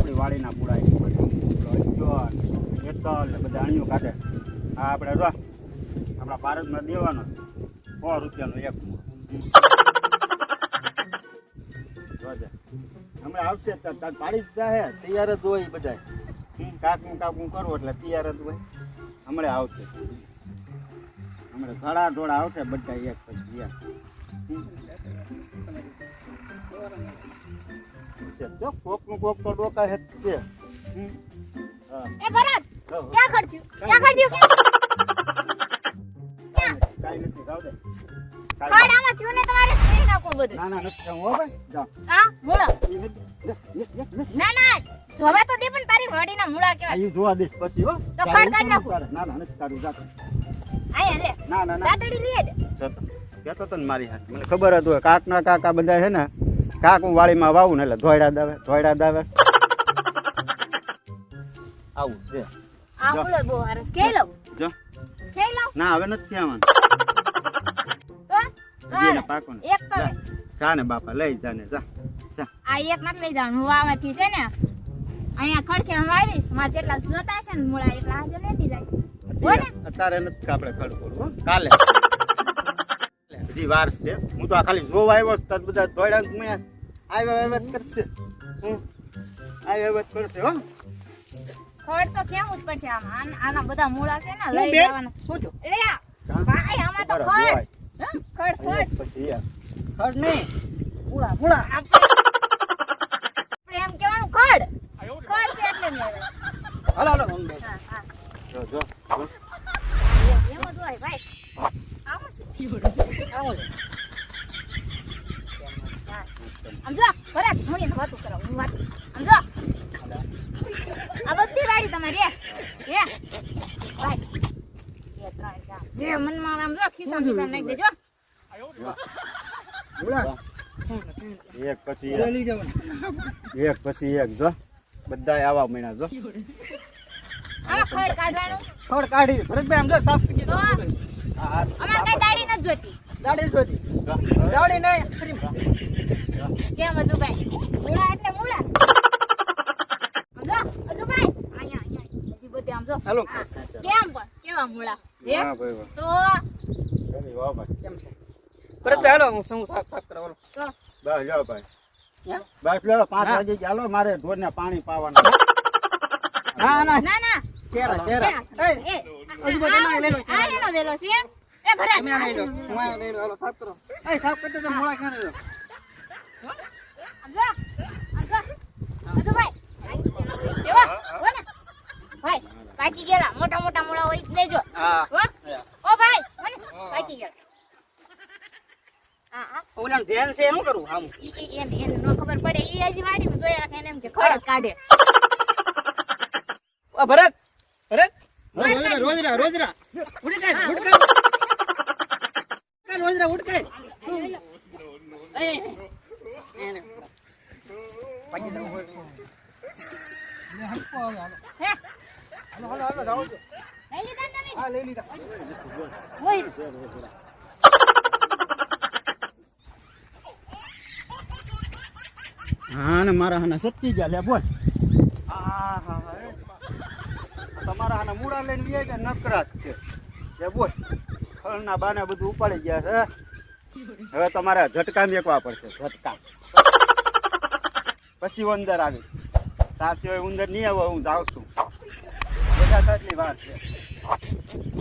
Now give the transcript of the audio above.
આપણી વાડીના પૂળા એતલ ને બધા અણીઓ કાઢે. આ આપણે રહ આપણા ભારતમાં દેવાનો સો રૂપિયાનો એક હમણાં આવશે પાડી જ જાહે. તૈયાર જ હોય બધા કાકું કાકું કરવું એટલે તૈયાર જ હોય. હમણાં આવશે. હમણાં ઘણા ધોળા આવશે બધા એક પછી એક કોકનું જો કોક તો ડોકા હે જ. હા. એ ભરત ક્યાં કરજો ક્યાં કરજો કાંઈ નથી જાવ દે. કાંઈ ખડ આમાં થયું ને તમારે બધું. ના ના નથી હો ભાઈ. હા મૂળો. લે, લે, લે, લે. ના ના જોવે તો દે પણ તારી વાડીના મૂળા આ કેવાય ઈ જોવા દઈશ પછી હો. તો તારે ખડ કાઢી ના ના નથી આયા લે ના ના ના. દાદડી લઈએ દે જતો. કહેતો તો ને મારી હાથ. મને ખબર હતું કે કાકના કાકા બધા છે ને કાક હું વાળીમાં વાવું ને એટલે ધોયડા દાવે ધોયડા દાવે. આવું છે. આ જો. બહુ હારો ખેલ લઉં જો. ખેલ લઉં ના હવે નથી આવવાનું. પાકો ને. એક કરે. જા. ને બાપા લઈ જા ને જા. જા. આ એક નથી લઈ જવાનું. હું આમાંથી છે ને અહીંયા ખડકે હું આવીશ. મારે જેટલા જોતા છે ને મૂળા એટલા હાજર લેતી જાય. અત્યારે નથી આપણે ખડ કાલે. હજી વાર છે. હું તો આ ખાલી જોવા આવ્યો છું, તો બધા ધોયડા મેં આવ્યા આવ્યા કરશે. હમ. આવ્યા આવ્યા કરશે હો. ખડ તો કેવું જ પડશે આમ. આના બધા મૂળા છે ને લઈ જવાના. શું લે ભાઈ આમાં તો ખડ ખડ ખડ પછી ખડ નહીં. મૂળા મૂળા. આપણે એમ કહેવાનું ખડ ખડ છે એટલે મેં હાલો હાલો હા હા જો જો જો. એમ એમ જ હોય ભાઈ. આમ જ આવો છે. હા. આમ જો ભરત હું એને વાતું કરાવું વાત આમ જો આ બધી વાડી તમારી હે ભાઈ મનમાં આમ જો ખિસ્સા ખિસ્સા નાખી દેજો એક પછી એક જો બધા આવા મહિના જો ખડ કાઢવાનું ખડ કાઢી ભરતભાઈ, આમ જો, સાફ અમારે કઈ દાડી નથી જોતી જ જોતી. નહીં મૂળા એટલે મૂળા. હાલો. કેમ પણ? કેવા મૂળા? હે? હા ભાઈ વાહ. તો? વાહ ભાઈ. કેમ છે? ભરતભાઈ હાલો હું હું સાફ સાફ કરાવું તો? બસ લ્યો ભાઈ. બસ લ્યો પાંચ વાગે ચાલો મારે ઢોરને પાણી પાવાનું ના ના. ના ના. કેરા કેરા. એ, હજુ બધે ના લઈ લો. આ વેલો છે એમ? એ ભરત, તમે આ લઈ લો હું આ લઈ લો હાલો સાફ કરો. એ સાફ કરી દેજો મૂળા ક્યાં લઈ લો આમ જો, આમ જો. બધું ભાઈ. એવા, હો ને? ભાઈ, પાકી ગયેલા. મોટા મોટા મોડા હોય લેજો ઓ ભાઈ પાકી ગયેલા. હા હા. ઓલાનું ધ્યાન છે શું કરું? આમ ઈ- ઈ- એને એને નો ખબર પડે. ઈ હજી વાડીમાં જોયા રાખે એને એમ કે ખડક કાઢે. ભરત ભરત. રોજરા રોજરા રોજરા. ઉડી જાય ઉડ કર પાછી દઉં હે? ને મારા હાના સટકી ગયા લે બોલ. હા હા હા તમારા હાના મૂળા લઈને લઈ ગયા નકરા જ છે લે બોલ. ખળના બાને બધું ઉપાડી ગયા છે. હવે તમારે ઝટકા મેકવા પડશે, ઝટકા. પછી ઉંદર આવી. તા સિવાય ઉંદર નહીં આવે, હું જાઉં છું. બધા કેટલી વાત છે.